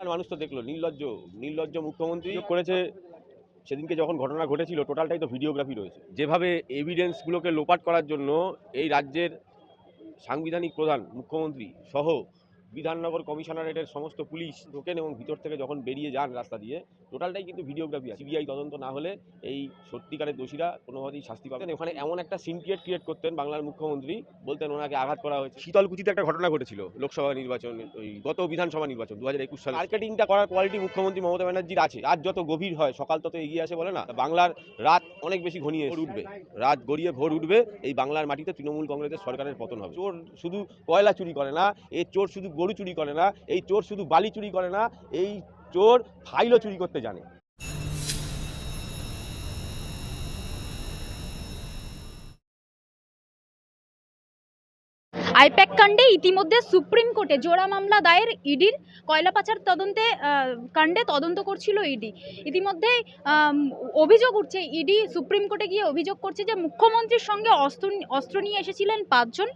মানুষ তো দেখল নির্লজ্জ নির্লজ্জ মুখ্যমন্ত্রী করেছে সেদিনকে যখন ঘটনা ঘটেছিল টোটালটাই তো ভিডিওগ্রাফি রয়েছে। যেভাবে এভিডেন্সগুলোকে লোপাট করার জন্য এই রাজ্যের সাংবিধানিক প্রধান মুখ্যমন্ত্রী সহ বিধাননগর কমিশনারেটের সমস্ত পুলিশ ঢোকেন এবং ভিতর থেকে যখন বেরিয়ে যান রাস্তা দিয়ে টোটালটাই কিন্তু ভিডিওগ্রাফি আছে সিবিআই তদন্ত না হলে এই সত্যিকারের দোষীরা কোনোভাবেই শাস্তি পাবেন ওখানে এমন একটা সিনক্রিয়েট ক্রিয়েট করতেন বাংলার মুখ্যমন্ত্রী বলতেন ওনাকে আঘাত করা হয়েছে। শীতলকুচিতে একটা ঘটনা ঘটেছিল লোকসভা নির্বাচন ওই গত বিধানসভা নির্বাচন দু হাজার একুশ সালে মার্কেটিংটা করার কোয়ালিটি মুখ্যমন্ত্রী মমতা ব্যানার্জির আছে। রাত যত গভীর হয় সকাল তত এগিয়ে আসে বলে না? বাংলার রাত অনেক বেশি ঘনিয়ে ভোর উঠবে। রাত গড়িয়ে ভোর উঠবে এই বাংলার মাটিতে তৃণমূল কংগ্রেসের সরকারের পতন হবে। চোর শুধু কয়লা চুরি করে না এই চোর শুধু গরু চুরি করে না এই চোর শুধু বালি চুরি করে না এই চোর ফাইলও চুরি করতে জানে। আইপ্যাক কাণ্ডে ইতিমধ্যে সুপ্রিম কোর্টে জোড়া মামলা দায়ের ইডির কয়লা পাচার তদন্তে কাণ্ডে তদন্ত করছিল ইডি। ইতিমধ্যে অভিযোগ উঠছে, ইডি সুপ্রিম কোর্টে গিয়ে অভিযোগ করছে যে মুখ্যমন্ত্রীর সঙ্গে অস্ত্র অস্ত্র নিয়ে এসেছিলেন পাঁচজন।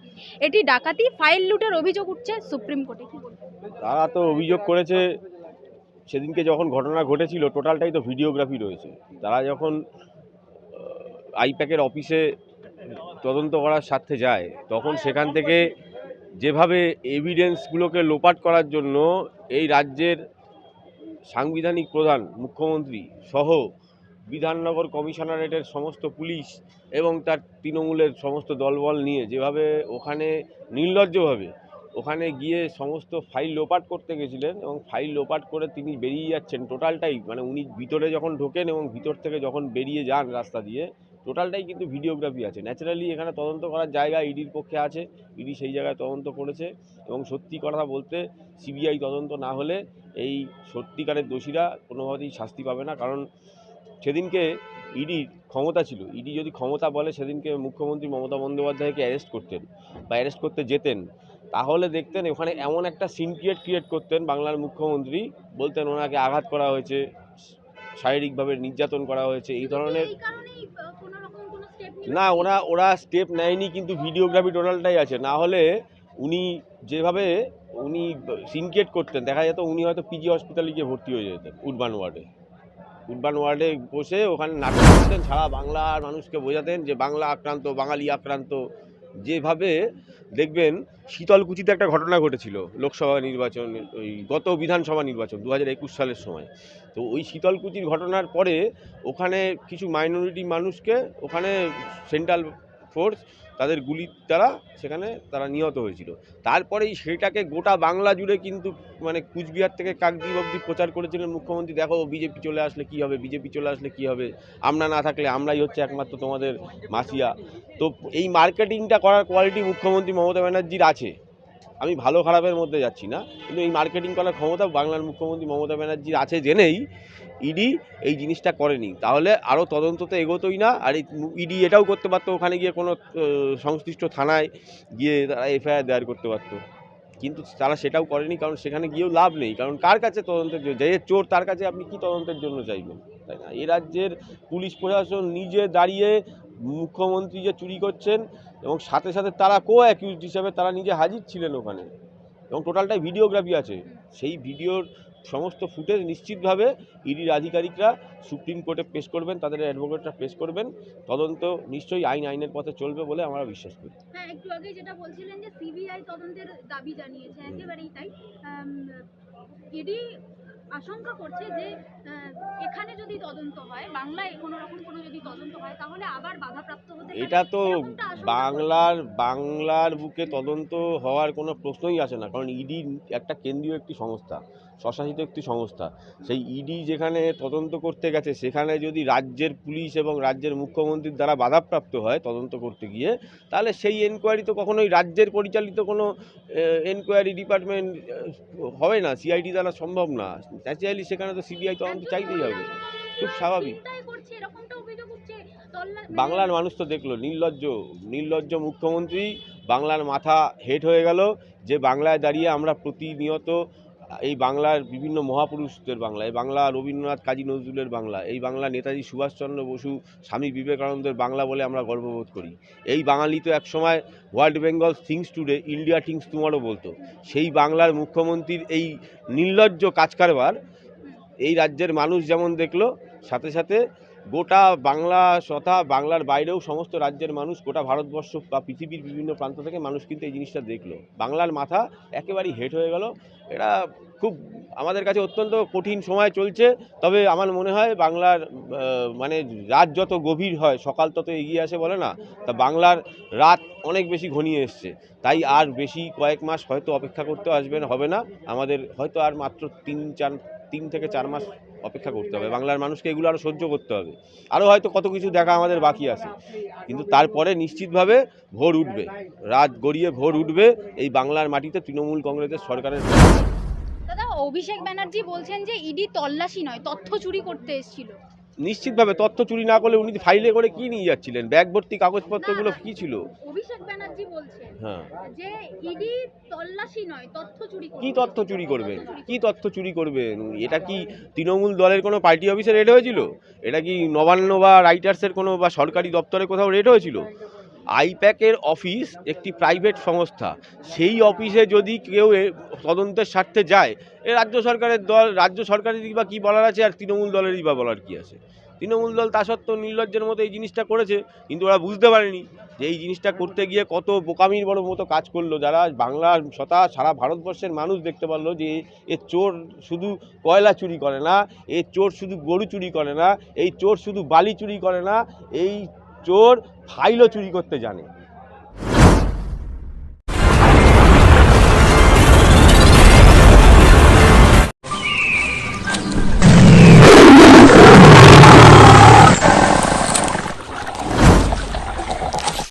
এটি ডাকাতি, ফাইল লুটের অভিযোগ উঠছে সুপ্রিম কোর্টে। তারা তো অভিযোগ করেছে, সেদিনকে যখন ঘটনা ঘটেছিল, টোটালটাই তো ভিডিওগ্রাফি রয়েছে। তারা যখন আইপ্যাকের অফিসে তদন্ত করার স্বার্থে যায়। তখন সেখান থেকে যেভাবে এভিডেন্সগুলোকে লোপাট করার জন্য এই রাজ্যের সাংবিধানিক প্রধান, মুখ্যমন্ত্রী সহ বিধাননগর কমিশনারেটের সমস্ত পুলিশ এবং তার তৃণমূলের সমস্ত দলবল নিয়ে যেভাবে ওখানে নির্লজ্জভাবে ওখানে গিয়ে সমস্ত ফাইল লোপাট করতে গেছিলেন এবং ফাইল লোপাট করে তিনি বেরিয়ে যাচ্ছেন টোটালটাই। মানে উনি ভিতরে যখন ঢোকেন এবং ভিতর থেকে যখন বেরিয়ে যান রাস্তা দিয়ে টোটালটাই কিন্তু ভিডিওগ্রাফি আছে। ন্যাচারালি এখানে তদন্ত করার জায়গা ইডির পক্ষে আছে। ইডি সেই জায়গায় তদন্ত করেছে এবং সত্যি কথা বলতে সিবিআই তদন্ত না হলে এই সত্যিকারের দোষীরা কোনোভাবেই শাস্তি পাবে না। কারণ সেদিনকে ইডির ক্ষমতা ছিল। ইডি যদি ক্ষমতা বলে সেদিনকে মুখ্যমন্ত্রী মমতা বন্দ্যোপাধ্যায়কে অ্যারেস্ট করতেন বা অ্যারেস্ট করতে যেতেন, তাহলে দেখতেন ওখানে এমন একটা সিনক্রিয়েট ক্রিয়েট করতেন বাংলার মুখ্যমন্ত্রী, বলতেন ওনাকে আঘাত করা হয়েছে, শারীরিকভাবে নির্যাতন করা হয়েছে, এই ধরনের এই কারণেই, আহ, কোনো রকম কোনো step নিল না, ওরা ওরা স্টেপ নেয়নি কিন্তু ভিডিওগ্রাফি টোটালটাই আছে। না হলে উনি যেভাবে উনি সিনকেট করতেন, দেখা যেত উনি হয়তো পিজি হসপিটালে গিয়ে ভর্তি হয়ে যেতেন উডবান ওয়ার্ডে উডবান ওয়ার্ডে বসে ওখানে নাটক করতেন, সারা বাংলার মানুষকে বোঝাতেন যে বাংলা আক্রান্ত, বাঙালি আক্রান্ত যেভাবে দেখবেন শীতলকুচিতে একটা ঘটনা ঘটেছিল লোকসভা নির্বাচন, ওই গত বিধানসভা নির্বাচন দু হাজার একুশ সালের সময়। তো ওই শীতলকুচির ঘটনার পরে ওখানে কিছু মাইনরিটি মানুষকে ওখানে সেন্ট্রাল ফোর্স তাদের গুলির দ্বারা সেখানে তারা নিহত হয়েছিল। তারপরেই সেটাকে গোটা বাংলা জুড়ে কিন্তু মানে কুচবিহার থেকে কাকদ্বীপ অব্দি প্রচার করেছিলেন মুখ্যমন্ত্রী। দেখো, বিজেপি চলে আসলে কি হবে? বিজেপি চলে আসলে কি হবে? আমরা না থাকলে আমরাই হচ্ছে একমাত্র তোমাদের মাসিয়া তো এই মার্কেটিংটা করার কোয়ালিটি মুখ্যমন্ত্রী মমতা ব্যানার্জির আছে। আমি ভালো খারাপের মধ্যে যাচ্ছি না। কিন্তু এই মার্কেটিং করার ক্ষমতা বাংলার মুখ্যমন্ত্রী মমতা ব্যানার্জির আছে জেনেই ইডি এই জিনিসটা করেনি। তাহলে আরও তদন্ত তো এগোতোই না। আর ইডি এটাও করতে পারতো, ওখানে গিয়ে কোনো সংশ্লিষ্ট থানায় গিয়ে তারা এফআইআর দায়ের করতে পারতো। কিন্তু তারা সেটাও করেনি, কারণ সেখানে গিয়েও লাভ নেই। কারণ কার কাছে তদন্তের জন্য, যে চোর তার কাছে আপনি কি তদন্তের জন্য চাইবেন? তাই না? এ রাজ্যের পুলিশ প্রশাসন নিজে দাঁড়িয়ে মুখ্যমন্ত্রী যে চুরি করছেন এবং সাথে সাথে তারা কো অ্যাকিউজড হিসাবে তারা নিজে হাজির ছিলেন ওখানে। এবং টোটালটাই ভিডিওগ্রাফি আছে। সেই ভিডিওর সমস্ত ফুটেজ নিশ্চিতভাবে ইডির আধিকারিকরা সুপ্রিম কোর্টে পেশ করবেন তাদের অ্যাডভোকেটরা পেশ করবেন। তদন্ত নিশ্চয়ই আইন আইনের পথে চলবে বলে আমরা বিশ্বাস করি। হ্যাঁ একটু আগে যেটা বলছিলেন যে সিবিআই তদন্তের দাবি জানিয়েছে একেবারেই তাই। ইডি আশঙ্কা করছে যে এখানে যদি তদন্ত হয় বাংলায় কোনো রকম কোনো যদি তদন্ত এটা তো বাংলার বাংলার বুকে তদন্ত হওয়ার কোনো প্রশ্নই আসে না কারণ ইডি একটা কেন্দ্রীয় একটি সংস্থা স্বশাসিত একটি সংস্থা। সেই ইডি যেখানে তদন্ত করতে গেছে সেখানে যদি রাজ্যের পুলিশ এবং রাজ্যের মুখ্যমন্ত্রীর দ্বারা বাধাপ্রাপ্ত হয় তদন্ত করতে গিয়ে তাহলে সেই এনকোয়ারি তো কখনোই রাজ্যের পরিচালিত কোনো এনকোয়ারি ডিপার্টমেন্ট হবে না সিআইডি দ্বারা সম্ভব না। ন্যাচারালি সেখানে তো সিবিআই তদন্ত চাইতেই হবে। খুব স্বাভাবিক। বাংলার মানুষ তো দেখল, নির্লজ্জ নির্লজ্জ মুখ্যমন্ত্রী, বাংলার মাথা হেট হয়ে গেল যে বাংলায় দাঁড়িয়ে আমরা প্রতিনিয়ত এই বাংলার বিভিন্ন মহাপুরুষদের বাংলা, এই বাংলা রবীন্দ্রনাথ, কাজী নজরুলের বাংলা, এই বাংলা নেতাজি সুভাষচন্দ্র বসু, স্বামী বিবেকানন্দের বাংলা বলে আমরা গর্ববোধ করি। এই বাঙালি তো একসময় world Bengal thinks today, India thinks tomorrow বলতো। সেই বাংলার মুখ্যমন্ত্রীর এই নির্লজ্জ কাজকারবার এই রাজ্যের মানুষ যেমন দেখল, সাথে সাথে গোটা বাংলা তথা বাংলার বাইরেও সমস্ত রাজ্যের মানুষ গোটা ভারতবর্ষ বা পৃথিবীর বিভিন্ন প্রান্ত থেকে মানুষ কিন্তু এই জিনিসটা দেখল। বাংলার মাথা একেবারেই হেট হয়ে গেল। এটা খুব আমাদের কাছে অত্যন্ত কঠিন সময় চলছে। তবে আমার মনে হয় বাংলার মানে রাত যত গভীর হয়, সকাল তত এগিয়ে আসে বলে না, তা বাংলার রাত অনেক বেশি ঘনিয়ে এসছে। তাই আর বেশি কয়েক মাস হয়তো অপেক্ষা করতে আসবে না হবে না। আমাদের হয়তো আর মাত্র তিন, চার, তিন থেকে চার মাস অপেক্ষা করতে হবে। বাংলার মানুষকে এগুলো আরও সহ্য করতে হবে। আরও হয়তো কত কিছু দেখা আমাদের বাকি আছে। কিন্তু তারপরে নিশ্চিতভাবে ভোর উঠবে। রাত গড়িয়ে ভোর উঠবে এই বাংলার মাটিতে তৃণমূল কংগ্রেসের সরকারের অভিষেক ব্যানার্জি বলছেন যে ইডি তল্লাশি নয়, তথ্য চুরি করতে এসেছিল। নিশ্চিতভাবে তথ্য চুরি না করলে উনি ফাইলে করে কি নিয়ে যাচ্ছিলেন? ব্যাগ ভর্তি কাগজপত্রগুলো কি ছিল? অভিষেক ব্যানার্জি বলছেন হ্যাঁ। যে ইডি তল্লাশি নয় তথ্য চুরি কি তথ্য চুরি করবেন কি তথ্য চুরি করবেন এটা কি তৃণমূল দলের কোনো পার্টি অফিসে রেড হয়েছিল? এটা কি নবান্ন বা রাইটার্সের কোনো বা সরকারি দপ্তরে কোথাও রেড হয়েছিল? আইপ্যাকের অফিস একটি প্রাইভেট সংস্থা। সেই অফিসে যদি কেউ তদন্তের স্বার্থে যায়, এ রাজ্য সরকারের দল, রাজ্য সরকারেরই বা কী বলার আছে আর তৃণমূল দলেরই বা বলার কী আছে? তৃণমূল দল তা সত্ত্বেও নির্লজ্জের মতো এই জিনিসটা করেছে, কিন্তু ওরা বুঝতে পারেনি যে এই জিনিসটা করতে গিয়ে কত বোকামির বড় মতো কাজ করল। যারা বাংলার সতা সারা ভারতবর্ষের মানুষ দেখতে পারল যে এ চোর শুধু কয়লা চুরি করে না, এ চোর শুধু গরু চুরি করে না, এই চোর শুধু বালি চুরি করে না, এই চোর ফাইলও চুরি করতে জানে।